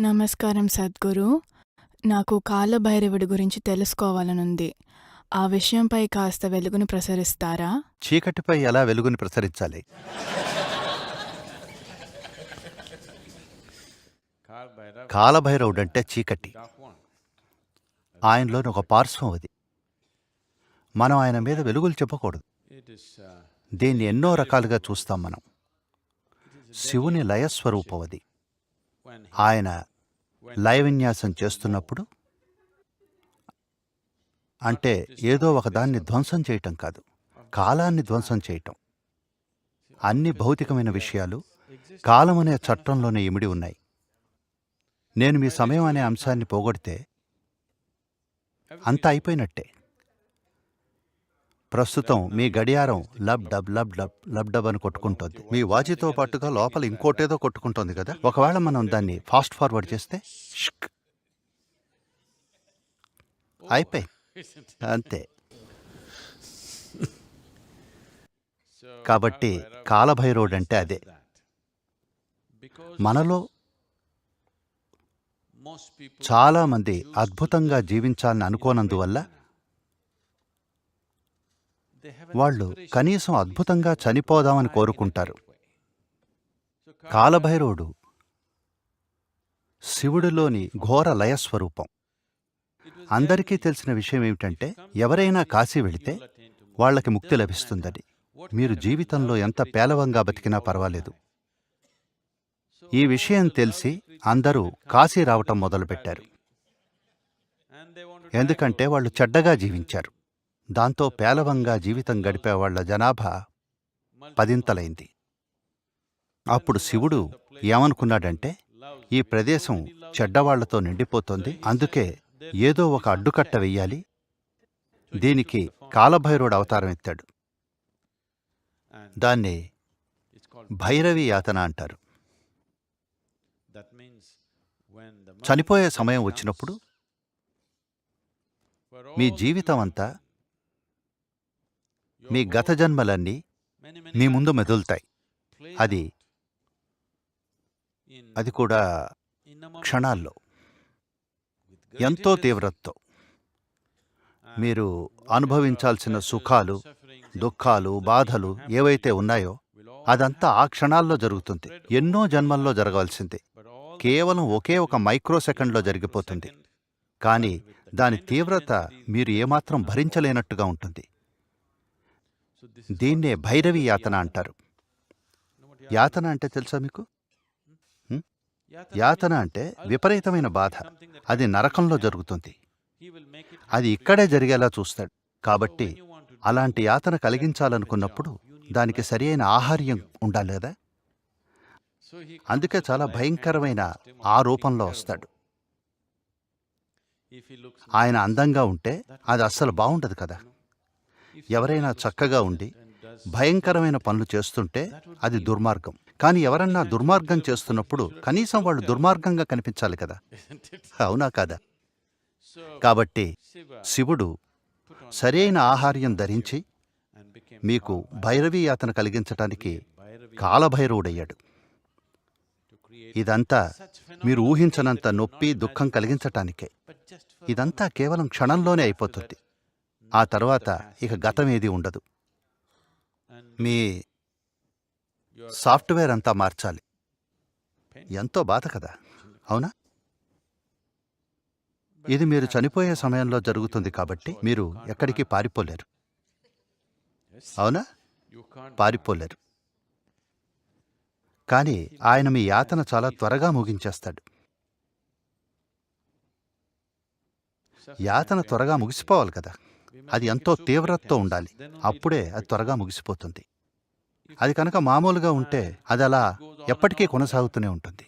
నమస్కారం సద్గురు. నాకు కాలభైరవుడి గురించి తెలుసుకోవాలనుంది. ఆ విషయంపై కాస్త వెలుగును ప్రసరిస్తారా? చీకటిపై ఎలా వెలుగుని ప్రసరించాలి? కాలభైరవుడంటే చీకటి. ఆయనలోని ఒక పార్శ్వం అది. మనం ఆయన మీద వెలుగులు చెప్పకూడదు. దీన్ని ఎన్నో రకాలుగా చూస్తాం మనం. శివుని లయస్వరూపం అది. ఆయన లయ విన్యాసం చేస్తున్నప్పుడు అంటే ఏదో ఒక దాన్ని ధ్వంసం చేయటం కాదు కాలాన్ని ధ్వంసం చేయటం. అన్ని భౌతికమైన విషయాలు కాలం అనే చట్టంలోనే ఇమిడి ఉన్నాయి. నేను మీ సమయం అనే అంశాన్ని పోగొడితే అంతా అయిపోయినట్టే. ప్రస్తుతం మీ గడియారం lub dub lub dub lub dub అని కొట్టుకుంటుంది. మీ వాచితో పాటుగా లోపల ఇంకోటేదో కొట్టుకుంటుంది కదా? ఒకవేళ మనం దాన్ని ఫాస్ట్ ఫార్వర్డ్ చేస్తే అయిపోయి. అంతే. కాబట్టి కాలభైరవుడు అంటే అదే. మనలో చాలామంది అద్భుతంగా జీవించాలని అనుకోనందువల్ల వాళ్ళు కనీసం అద్భుతంగా చనిపోదామని కోరుకుంటారు. కాలభైరవుడు శివుడిలోని ఘోర లయస్వరూపం. అందరికీ తెలిసిన విషయం ఏమిటంటే ఎవరైనా కాశీ వెళితే వాళ్ళకి ముక్తి లభిస్తుందని. మీరు జీవితంలో ఎంత పేలవంగా బతికినా పర్వాలేదు. ఈ విషయం తెలిసి అందరూ కాశీ రావటం మొదలుపెట్టారు. ఎందుకంటే వాళ్ళు చెడ్డగా జీవించారు. దాంతో పేలవంగా జీవితం గడిపే వాళ్ళ జనాభా పదింతలైంది. అప్పుడు శివుడు ఏమనుకున్నాడంటే ఈ ప్రదేశం చెడ్డవాళ్ళతో నిండిపోతోంది అందుకే ఏదో ఒక అడ్డుకట్ట వెయ్యాలి. దీనికి కాలభైరుడు అవతారం ఎత్తాడు. దాన్ని భైరవి యాతన అంటారు. చనిపోయే సమయం వచ్చినప్పుడు మీ జీవితం అంతా మీ గత జన్మలన్నీ మీ ముందు మెదులుతాయి. అది అది కూడా క్షణాల్లో. ఎంతో తీవ్రతతో. మీరు అనుభవించాల్సిన సుఖాలు దుఃఖాలు బాధలు ఏవైతే ఉన్నాయో అదంతా ఆ క్షణాల్లో జరుగుతుంది. ఎన్నో జన్మల్లో జరగవలసింది కేవలం ఒకే ఒక మైక్రో సెకండ్లో జరిగిపోతుంది. కానీ దాని తీవ్రత మీరు ఏమాత్రం భరించలేనట్టుగా ఉంటుంది. దీన్నే భైరవి యాతన అంటారు. యాతన అంటే తెలుసా మీకు? యాతన అంటే విపరీతమైన బాధ. అది నరకంలో జరుగుతుంది. అది ఇక్కడే జరిగేలా చూస్తాడు. కాబట్టి అలాంటి యాతన కలిగించాలనుకున్నప్పుడు దానికి సరి అయిన ఆహార్యం ఉండాలి కదా? అందుకే చాలా భయంకరమైన ఆ రూపంలో వస్తాడు. ఆయన అందంగా ఉంటే అది అస్సలు బాగుండదు కదా? ఎవరైనా చక్కగా ఉండి భయంకరమైన పనులు చేస్తుంటే అది దుర్మార్గం. కానీ ఎవరన్నా దుర్మార్గం చేస్తున్నప్పుడు కనీసం వాళ్ళు దుర్మార్గంగా కనిపించాలి కదా. అవునా కాదా? కాబట్టి శివుడు సరైన ఆహార్యం ధరించి మీకు భైరవీ యాతన కలిగించటానికి కాలభైరవుడయ్యాడు. ఇదంతా మీరు ఊహించనంత నొప్పి దుఃఖం కలిగించటానికే. ఇదంతా కేవలం క్షణంలోనే అయిపోతుంది. ఆ తర్వాత ఇక గతమేది ఉండదు. మీ సాఫ్ట్వేర్ అంతా మార్చాలి. ఎంతో బాధ కదా అవునా? ఇది మీరు చనిపోయే సమయంలో జరుగుతుంది కాబట్టి మీరు ఎక్కడికి పారిపోలేరు. అవునా? పారిపోలేరు. కానీ ఆయన మీ యాతన చాలా త్వరగా ముగించేస్తాడు. యాతన త్వరగా ముగిసిపోవాలి కదా. అది ఎంతో తీవ్రతతో ఉండాలి. అప్పుడే అది త్వరగా ముగిసిపోతుంది. అది కనుక మామూలుగా ఉంటే అది అలా ఎప్పటికీ కొనసాగుతూనే ఉంటుంది.